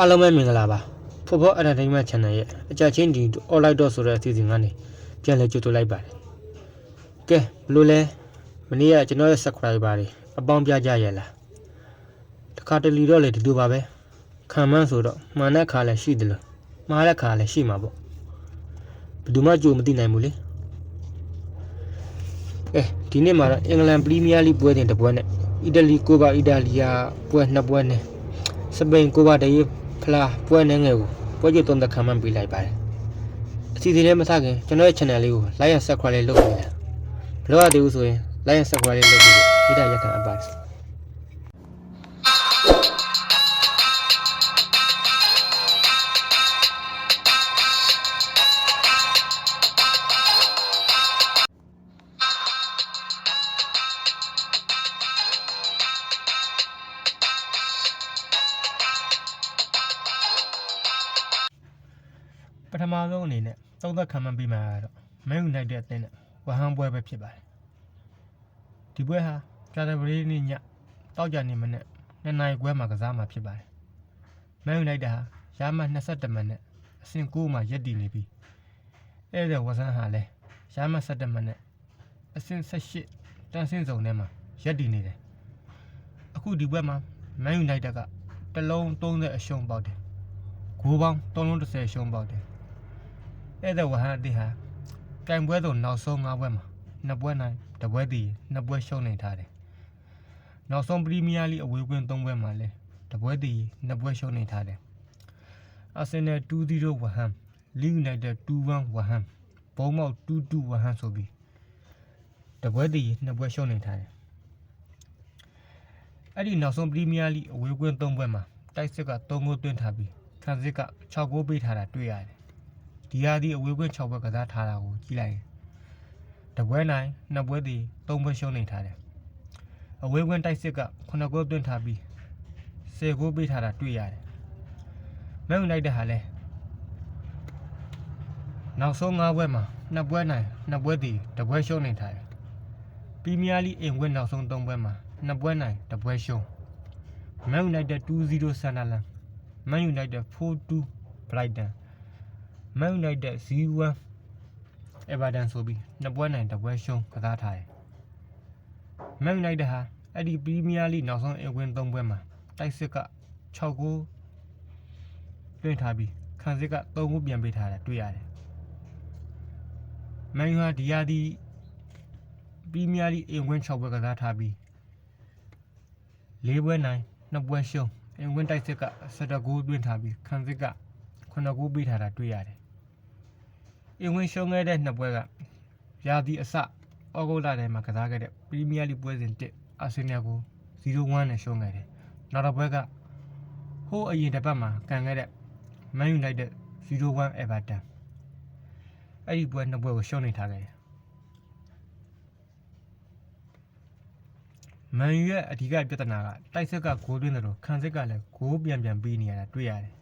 အားလုံးပဲမင်္ဂလာပါဖော်ဖော် entertainment channel ရဲ့အကြချင်းဒီ online တော့ဆိုတဲ့အစီအစဉ်ကနေပြန်လည်ကြိုဆိုလိုက်ပါတယ်ကဲဘလို့လဲမနေ့ကကျွန်တော်ရဲ့ subscriber တွေအပေါင်းပြကြရဲ့လားတခါတလီတော့လေဒီလိုပါပဲခံမှန်းဆိုတော့မှန်တဲ့ခါလည်းရှိတယ်လို့မှားတဲ့ခါလည်းရှိမှာပေါ့ဘယ်သူမှကြိုမသိနိုင်ဘူးလေကဲဒီနေ့မှာတော့အင်္ဂလန်ပရီးမီးယားလိပွဲတင်တစ်ပွဲနဲ့အီတလီကိုပါအီတာလီယာပွဲနှစ်ပွဲနဲ့စပိန်ကိုပါတရေး ဖလားပွဲနေငယ်ကိုပွဲကြုံသုံးသက်ခံမှန်းပေးလိုက်ပါတယ်အစီအစဉ်လေးမစခင်ကျွန်တော်ရဲ့ channel လေးကို like and subscribe လေးလုပ်ပေးလားမလုပ်ရသေးဘူးဆိုရင် like and subscribe လေးလုပ်ပြီးမိတာရက်ခံအပ်ပါတယ် မဆုံးအနေနဲ့သုံးသက်ခံမှန်းပေးမှာကတော့ Man United အသင်းနဲ့ဝဟန်ပွဲပဲဖြစ်ပါတယ်ဒီပွဲဟာကာတာဘရီနေ့ညတောက်ကြနေမနဲ့နှစ်နိုင်ခွဲမှာကစားမှာဖြစ်ပါတယ် Man United ဟာရမှ22မှတ်နဲ့အဆင့်9မှာရပ်တည်နေပြီးအဲ့ဒါဝဆန်ဟာလည်းရမှ17မှတ်နဲ့အဆင့်18တန်းဆင့်စုံထဲမှာရပ်တည်နေတယ်အခုဒီပွဲမှာ Man United ကတစ်လုံး30အရှုံးပေါက်တယ်ဂိုးပေါင်း330ရှုံးပေါက်တယ်။ အဲ့ဒါဝဟန်အတိဟာကင်ပွဲဆိုနောက်ဆုံး၅ပွဲမှာနှစ်ပွဲနိုင်တစ်ပွဲတည်နှစ်ပွဲရှုံးနေထားတယ်။နောက်ဆုံးပရီးမီးယားလိအဝေးကွင်း၃ပွဲမှာလည်းတစ်ပွဲတည်နှစ်ပွဲရှုံးနေထားတယ်။အာဆင်နယ်2-0ဝဟန်လီယူနိုက်တက်2-1ဝဟန်ဘုံမောက်2-2ဝဟန်ဆိုပြီးတစ်ပွဲတည်နှစ်ပွဲရှုံးနေထားတယ်။အဲ့ဒီနောက်ဆုံးပရီးမီးယားလိအဝေးကွင်း၃ပွဲမှာတိုက်စစ်က3ဂိုးသွင်းထားပြီးခံစစ်က6ဂိုးပေးထားတာတွေ့ရတယ်။ ဒီဟာဒီအဝေးကွင်း6ဘက်ကစားထားတာကိုကြည့်လိုက်ရင်တပွဲနိုင်နှစ်ပွဲဒီ3ပွဲရှုံးနေထားတယ်။အဝေးကွင်းတိုက်စစ်က9ဂိုးသွင်းထားပြီး10ဂိုးပေးထားတာတွေ့ရတယ်။မန်ယူနိုက်တက်ဟာလည်းနောက်ဆုံး5ပွဲမှာနှစ်ပွဲနိုင်နှစ်ပွဲဒီတပွဲရှုံးနေထားတယ်။ပရီးမီးယားလိအင်ကွင်းနောက်ဆုံး3ပွဲမှာနှစ်ပွဲနိုင်တပွဲရှုံးမန်ယူနိုက်တက်2-0ဆန်ဒါလန် Man United 4-2 Brighton Man United 0-1 Everton ဆိုပြီးနှစ်ပွဲနိုင်တစ်ပွဲရှုံးကစားထားတယ်။ Man United ဟာအဲ့ဒီ Premier League နောက်ဆုံးအကွင်း၃ပွဲမှာတိုက်စစ်က6ဂိုးတွင်းထားပြီးခံစစ်က3ဂိုးပြန်ပေးထားတာတွေ့ရတယ်။ Man U ဟာဒီယာဒီ Premier League အကွင်း6ပွဲကစားထားပြီး၄ပွဲနိုင်2ပွဲရှုံးအင်ဝင်တိုက်စစ်က17ဂိုးတွင်းထားပြီးခံစစ်က9ဂိုးပေးထားတာတွေ့ရတယ်။ အင်ဝင်ရှုံးခဲ့တဲ့နှစ်ပွဲကရာသီအစဩဂုတ်လထဲမှာကစားခဲ့တဲ့ပရီးမီးယားလိပွဲစဉ်1အာဆင်နယ်ကို0-1နဲ့ရှုံးခဲ့တယ်။နောက်တစ်ပွဲကဟိုးအရင်တစ်ပတ်မှာကန်ခဲ့တဲ့ Man United 0-1 Everton အဲ့ဒီပွဲနှစ်ပွဲကိုရှုံးနေထားခဲ့တယ်။မန်ယူရဲ့အဓိကပြဿနာကတိုက်စစ်ကဂိုးသွင်းတယ်လို့ခံစစ်ကလည်းဂိုးပြန်ပြန်ပေးနေရတာတွေ့ရတယ်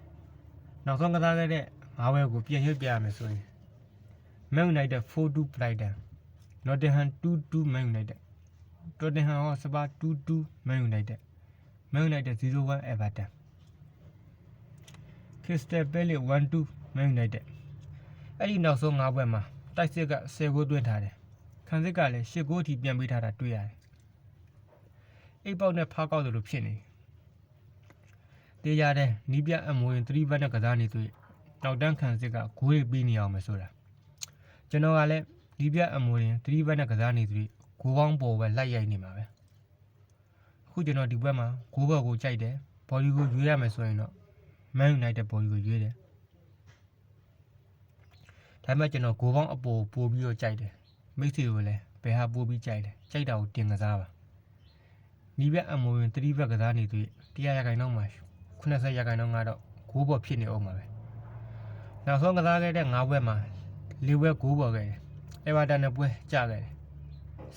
။နောက်ဆုံးကစားခဲ့တဲ့ ၅ဝဲကိုပြန်ရွေ့ပြရမယ်ဆိုရင် Man United 4-2 Brighton Nottingham 2-2 Man United Tottenham Hotspur 2-2 Man United Man United 0-1 Everton Crystal Palace 1-2 Man United အဲ့ဒီနောက်ဆုံး၅ပွဲမှာတိုက်စစ်က10ဂိုးသွင်းထားတယ်။ခံစစ်ကလည်း10ဂိုးအထိပြန်ပေးထားတာတွေ့ရတယ်။အိတ်ပေါက်နဲ့ဖားကောက်တယ်လို့ဖြစ်နေတေးကြတဲ့နီးပြအမွေ3ဘတ်နဲ့ကစားနေသူ နောက်တန်းခံစစ်ကဂိုးတွေပေးနေအောင်မယ်ဆိုတာကျွန်တော်ကလည်းနီးပြအမွေ3ဘတ်နဲ့ကစားနေသူဂိုးပေါင်းပေါ်ပဲလိုက်ရိုက်နေမှာပဲအခုကျွန်တော်ဒီဘက်မှာဂိုးဘော်ကိုကြိုက်တယ်ဘော်ဒီကိုရွေးရမယ်ဆိုရင်တော့ Man United ဘော်ဒီကိုရွေးတယ်ဒါပေမဲ့ကျွန်တော်ဂိုးပေါင်းအပေါ်ပို့ပြီးတော့ကြိုက်တယ်မိတ်ဆွေကိုလည်းဘယ်ဟာပို့ပြီးကြိုက်တယ်ကြိုက်တာကိုတင်ကစားပါနီးဘက်အမွေဝင်3ဘက်ကစားနေသူ100ရာခိုင်နှုန်းမှာ80ရာခိုင်နှုန်းကတော့ဂိုးပေါ်ဖြစ်နေအောင်ပါပဲ နောက်ဆုံးကစားခဲ့တဲ့9ဘက်မှာ4ဘက်ဂိုးပေါ်ခဲ့တယ်အေဗာတန်နဲ့ပွဲကြခဲ့တယ်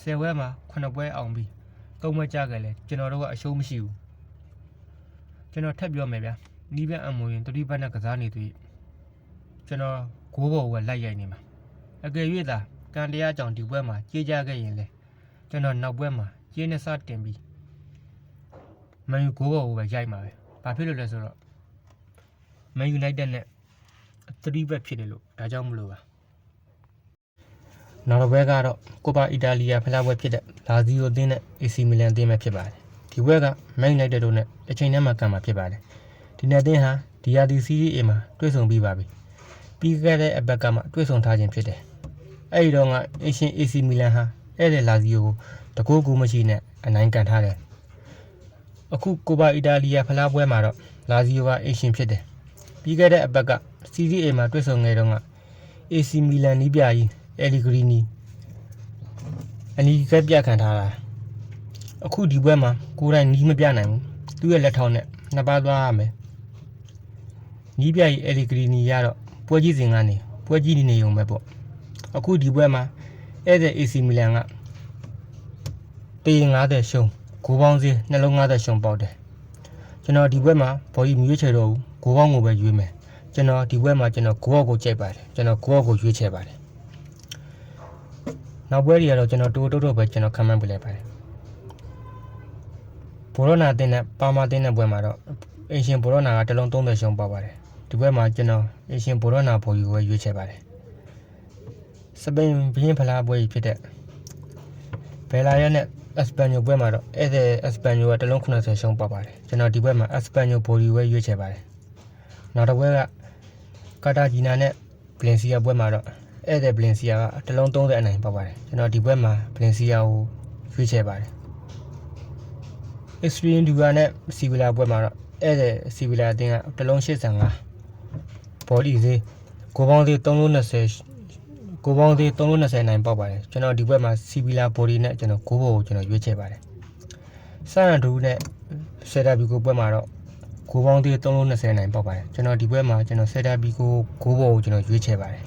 10ဘက်မှာ9ပွဲအောင်ပြီး3ဘက်ကြခဲ့တယ်ကျွန်တော်တို့ကအရှုံးမရှိဘူးကျွန်တော်ထပ်ပြောမယ်ဗျာနီးဘက်အမွေဝင်3ဘက်နဲ့ကစားနေသူကျွန်တော်ဂိုးပေါ်ဝက်လိုက်ရိုက်နေမှာအကယ်၍သာကန်တရားကြောင့်ဒီပွဲမှာကြေးကြခဲ့ရင်လေကျွန်တော်နောက်ပွဲမှာကြေးနဲ့စတင်ပြီးမန်ယူကိုဘောကိုပဲရိုက်မှာပဲ။ဘာဖြစ်လို့လဲဆိုတော့ Man United နဲ့ 3ဘက်ဖြစ်တယ်လို့ဒါကြောင့်မလို့ပါနောက်တစ်ဘက်ကတော့ကိုပါအီတာလီယာဖလားပွဲဖြစ်တဲ့လာဇီယိုအသင်းနဲ့ AC မီလန်အသင်းပဲဖြစ်ပါတယ်ဒီဘက်က Man United တို့နဲ့တစ်ချိန်တည်းမှာကံမှာဖြစ်ပါတယ်ဒီနေ့အသင်းဟာဒီယာဒီစီးရီး A မှာတွေ့ဆုံပြီးပါပြီပြီးခဲ့တဲ့အဘက်ကမှတွေ့ဆုံထားခြင်းဖြစ်တယ်အဲ့ဒီတော့ကအရှင် AC မီလန်ဟာအဲ့ဒီလာဇီယိုကိုတကူကူမရှိနဲ့အနိုင်ကန်ထားတယ်အခုကိုပါအီတာလီယာဖလားပွဲမှာတော့လာဇီယိုကအရှင်ဖြစ်တယ်ပြီးခဲ့တဲ့အပတ်က CCA မှာတွေ့ဆုံခဲ့တော့က AC မီလန်နီးပြကြီးအယ်လီဂရီနီအနီးကပ်ပြခံထားတာအခုဒီဘက်မှာကိုယ်တိုင်နီးမပြနိုင်ဘူးသူ့ရဲ့လက်ထောက်နဲ့နှစ်ပါးသွားရမယ်နီးပြကြီးအယ်လီဂရီနီရတော့ပွဲကြီးစဉ်ကနေပွဲကြီးနေနေုံပဲပေါ့အခုဒီဘက်မှာအဲ့တဲ့ AC မီလန်ကတေး90ရှုံးဂိုးပေါင်းစည်းနှလုံး90ရှုံးပေါက်တယ်ကျွန်တော်ဒီဘက်မှာဘော်ဒီမရွေးချယ်တော့ဘူးဂိုးပေါင်းကိုပဲရွေးမယ် ကျွန်တော်ဒီဘက်မှာကျွန်တော်ဂိုးအောက်ကိုကြိုက်ပါတယ်ကျွန်တော်ဂိုးအောက်ကိုရွေးချယ်ပါတယ်နောက်ပွဲတွေကတော့ကျွန်တော်တိုးတိုးတိုးပဲကျွန်တော်ခံမှန်းပြလိုက်ပါတယ်ဘောရောနာတင်းနဲ့ပါမာတင်းနဲ့ပွဲမှာတော့အင်ရှင်ဘောရောနာကတစ်လုံး30ရှုံးပေါက်ပါတယ်ဒီဘက်မှာကျွန်တော်အင်ရှင်ဘောရောနာဘော်ဒီကိုပဲရွေးချယ်ပါတယ်စပိန်ဘင်းဖလားပွဲကြီးဖြစ်တဲ့ဘယ်လာရက်နဲ့အက်စပန်ညိုပွဲမှာတော့အဲ့ဒီအက်စပန်ညိုကတစ်လုံး90ရှုံးပေါက်ပါတယ်ကျွန်တော်ဒီဘက်မှာအက်စပန်ညိုဘော်ဒီဝဲရွေးချယ်ပါတယ်နောက်တစ်ပွဲက ကာတာဂျီနာနဲ့ဘလင်စီယာပွဲမှာတော့အဲ့ဒီဘလင်စီယာကတစ်လုံး30အနိုင်ပေါက်ပါတယ်ကျွန်တော်ဒီဘက်မှာဘလင်စီယာကိုရွေးချယ်ပါတယ် Extreme Duga နဲ့စီဗီလာပွဲမှာတော့အဲ့ဒီစီဗီလာအတင်းကတစ်လုံး85ဘော်ဒီဈေးကိုပေါင်းသေး320ကိုပေါင်းသေး320နိုင်ပေါက်ပါတယ်ကျွန်တော်ဒီဘက်မှာစီဗီလာဘော်ဒီနဲ့ကျွန်တော်ကိုဘော်ကိုကျွန်တော်ရွေးချယ်ပါတယ်ဆန်ရဒူနဲ့ဆယ်ဒါဘီကိုပွဲမှာတော့ ကိုပေါင်းသေး320နိုင်ပေါက်ပါတယ်ကျွန်တော်ဒီဘက်မှာကျွန်တော်ဆယ်ဒါဘီကိုကိုဘော်ကိုကျွန်တော်ရွေးချယ်ပါတယ်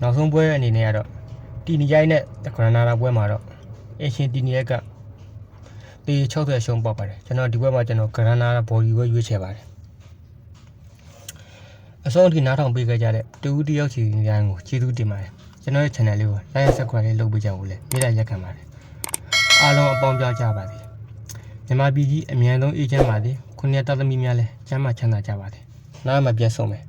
နောက်ဆုံးပွဲအနေနဲ့ကတော့တီနီရိုက်နဲ့ဂရနာလာပွဲမှာတော့အင်ရှင်တီနီရိုက်ကတေ60ရှုံးပေါက်ပါတယ်ကျွန်တော်ဒီဘက်မှာကျွန်တော်ဂရနာဘော်ဒီကိုရွေးချယ်ပါတယ်အဆုံးထိနားထောင်ပေးခဲ့ကြတဲ့တူဦးတယောက်စီတိုင်းကိုကျေးဇူးတင်ပါတယ်ကျွန်တော်ရဲ့ channel လေးကို like and subscribe လေးလုပ်ပေးကြဖို့လည်းပြည့်တဲ့ရက်ခံပါတယ်အားလုံးအပေါင်းပြောကြပါစေမြန်မာပြည်ကြီးအမြန်ဆုံးအေးချမ်းပါစေ ခုနှစ်တသမီများလည်းကျမ်းမာချမ်းသာကြပါစေနောက်မှပြန်ဆုံမယ်